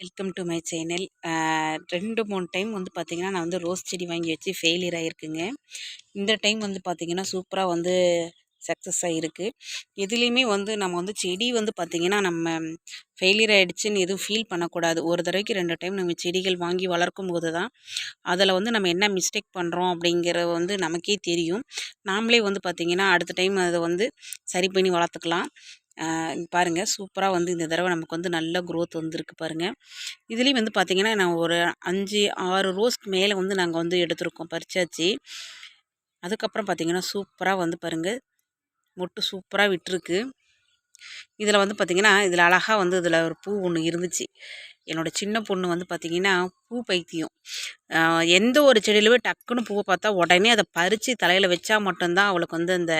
Welcome to my channel ரெண்டு மூணு time வந்து பார்த்திங்கன்னா நான் வந்து ரோஸ் செடி வாங்கி வச்சு ஃபெயிலியர் ஆகிருக்குங்க இந்த டைம் வந்து பார்த்திங்கன்னா சூப்பராக வந்து சக்ஸஸ் ஆகிருக்கு எதுலேயுமே வந்து நம்ம வந்து செடி வந்து பார்த்திங்கன்னா நம்ம ஃபெயிலியர் ஆகிடுச்சின்னு எதுவும் ஃபீல் பண்ணக்கூடாது. ஒரு தடவைக்கு ரெண்டு டைம் நம்ம செடிகள் வாங்கி வளர்க்கும் போது தான் அதில் வந்து நம்ம என்ன மிஸ்டேக் பண்ணுறோம் அப்படிங்கிற வந்து நமக்கே தெரியும். நாமளே வந்து பார்த்திங்கன்னா அடுத்த டைம் அதை வந்து சரி பண்ணி வளர்த்துக்கலாம். பாருங்கள் சூப்பராக வந்து இந்த தடவை நமக்கு வந்து நல்ல க்ரோத் வந்துருக்கு பாருங்கள் இதுலேயும் வந்து பார்த்திங்கன்னா நான் ஒரு அஞ்சு ஆறு ரோஸ்க்கு மேலே வந்து நாங்கள் வந்து எடுத்திருக்கோம் பறிச்சாச்சு. அதுக்கப்புறம் பார்த்திங்கன்னா சூப்பராக வந்து பாருங்கள் மொட்டு சூப்பராக விட்டுருக்கு. இதில் வந்து பார்த்திங்கன்னா இதில் அழகாக வந்து இதில் ஒரு பூ ஒன்று இருந்துச்சு. என்னோடய சின்ன பொண்ணு வந்து பார்த்திங்கன்னா பூ பைத்தியம். எந்த ஒரு செடியிலுமே டக்குன்னு பூவை பார்த்தா உடனே அதை பறித்து தலையில் வச்சா மட்டும்தான் அவளுக்கு வந்து அந்த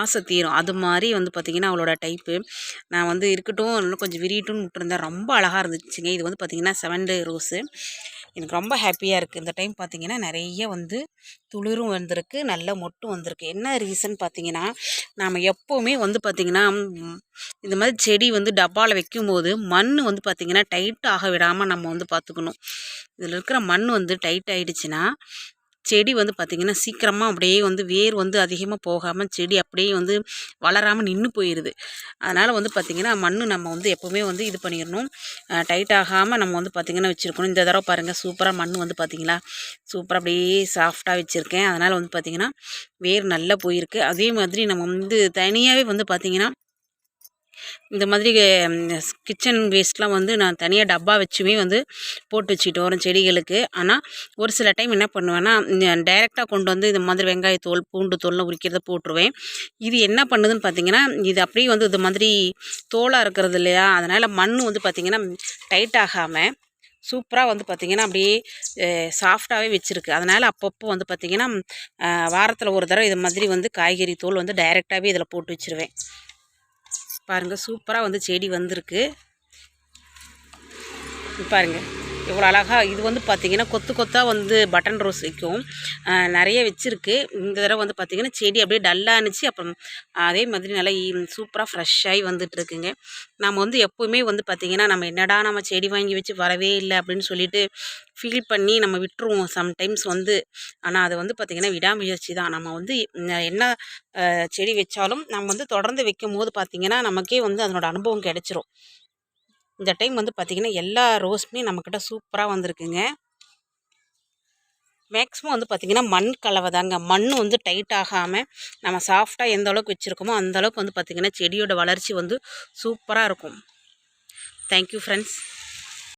ஆசை தீரும். அது மாதிரி வந்து பார்த்திங்கன்னா அவளோட டைப்பு நான் வந்து இருக்கட்டும் இன்னும் கொஞ்சம் விரியட்டும்னு விட்டுருந்தேன். ரொம்ப அழகாக இருந்துச்சுங்க. இது வந்து பார்த்திங்கன்னா செவன்டே ரோஸு எனக்கு ரொம்ப ஹாப்பியாக இருக்குது இந்த டைம் பார்த்திங்கன்னா நிறைய வந்து துளிரும் வந்திருக்கு நல்ல மொட்டும் வந்திருக்கு. என்ன ரீசன் பார்த்திங்கன்னா நாம் எப்போவுமே வந்து பார்த்திங்கன்னா இந்த மாதிரி செடி வந்து டப்பாவில் வைக்கும்போது மண் வந்து பார்த்திங்கன்னா டைட் ஆக விடாமல் நம்ம வந்து பார்த்துக்கணும் இதில் இருக்கிற மண் வந்து டைட் ஆகிடுச்சின்னா செடி வந்து பார்த்திங்கன்னா சீக்கிரமாக அப்படியே வந்து வேர் வந்து அதிகமாக போகாமல் செடி அப்படியே வந்து வளராமல் நின்று போயிடுது அதனால் வந்து பார்த்திங்கன்னா மண் நம்ம வந்து எப்போவுமே வந்து இது பண்ணிடணும். டைட் ஆகாமல் நம்ம வந்து பார்த்திங்கன்னா வச்சுருக்கணும். இந்த தடவை பாருங்கள் சூப்பராக மண் வந்து பார்த்திங்களா? சூப்பராக அப்படியே சாஃப்டாக வச்சுருக்கேன். அதனால் வந்து பார்த்திங்கன்னா வேர் நல்லா போயிருக்கு. அதே மாதிரி நம்ம வந்து தனியாகவே வந்து பார்த்திங்கன்னா இந்த மாதிரி கிச்சன் வேஸ்ட்லாம் வந்து நான் தனியாக டப்பா வச்சுமே வந்து போட்டு வச்சுட்டு வரேன் செடிகளுக்கு. ஆனால் ஒரு சில டைம் என்ன பண்ணுவேன்னா டைரெக்டாக கொண்டு வந்து இந்த மாதிரி வெங்காயத்தோல் பூண்டு தோல்லாம் உரிக்கிறத போட்டுருவேன். இது என்ன பண்ணுதுன்னு பார்த்தீங்கன்னா இது அப்படியே வந்து இது மாதிரி தோலாக இருக்கிறது இல்லையா? அதனால் மண் வந்து பார்த்திங்கன்னா டைட் ஆகாமல் சூப்பராக வந்து பார்த்திங்கன்னா அப்படியே சாஃப்டாகவே வச்சுருக்கு. அதனால் அப்பப்போ வந்து பார்த்திங்கன்னா வாரத்தில் ஒரு தடவை இது மாதிரி வந்து காய்கறி தோல் வந்து டைரெக்டாகவே இதில் போட்டு வச்சுருவேன். பாருங்கள் சூப்பராக வந்து செடி வந்திருக்கு. பாருங்கள் இவ்வளோ அழகாக இது வந்து பார்த்திங்கன்னா கொத்து கொத்தாக வந்து பட்டன் ரோஸ் வைக்கும். நிறைய வச்சுருக்கு. இந்த தடவை வந்து பார்த்திங்கன்னா செடி அப்படியே டல்லாக இருந்துச்சு. அப்புறம் அதே மாதிரி நல்லா சூப்பராக ஃப்ரெஷ்ஷாகி வந்துட்டுருக்குங்க நம்ம வந்து எப்போவுமே வந்து பார்த்திங்கன்னா நம்ம என்னடா நம்ம செடி வாங்கி வச்சு வரவே இல்லை அப்படின்னு சொல்லிட்டு ஃபீல் பண்ணி நம்ம விட்டுருவோம் சம்டைம்ஸ் வந்து. ஆனால் அதை வந்து பார்த்திங்கன்னா விடாமுயற்சி தான். நம்ம வந்து என்ன செடி வச்சாலும் நம்ம வந்து தொடர்ந்து வைக்கும் போது பார்த்திங்கன்னா நமக்கே வந்து அதனோட அனுபவம் கிடச்சிரும். இந்த டைம் வந்து பார்த்திங்கன்னா எல்லா ரோஸுமே நம்மக்கிட்ட சூப்பராக வந்திருக்குங்க. மேக்ஸிமம் வந்து பார்த்திங்கன்னா மண் கலவை தாங்க மண் வந்து டைட் ஆகாமல் நம்ம சாஃப்டாக எந்த அளவுக்கு வச்சுருக்கோமோ அந்த அளவுக்கு வந்து பார்த்திங்கன்னா செடியோட வளர்ச்சி வந்து சூப்பராக இருக்கும். Thank you friends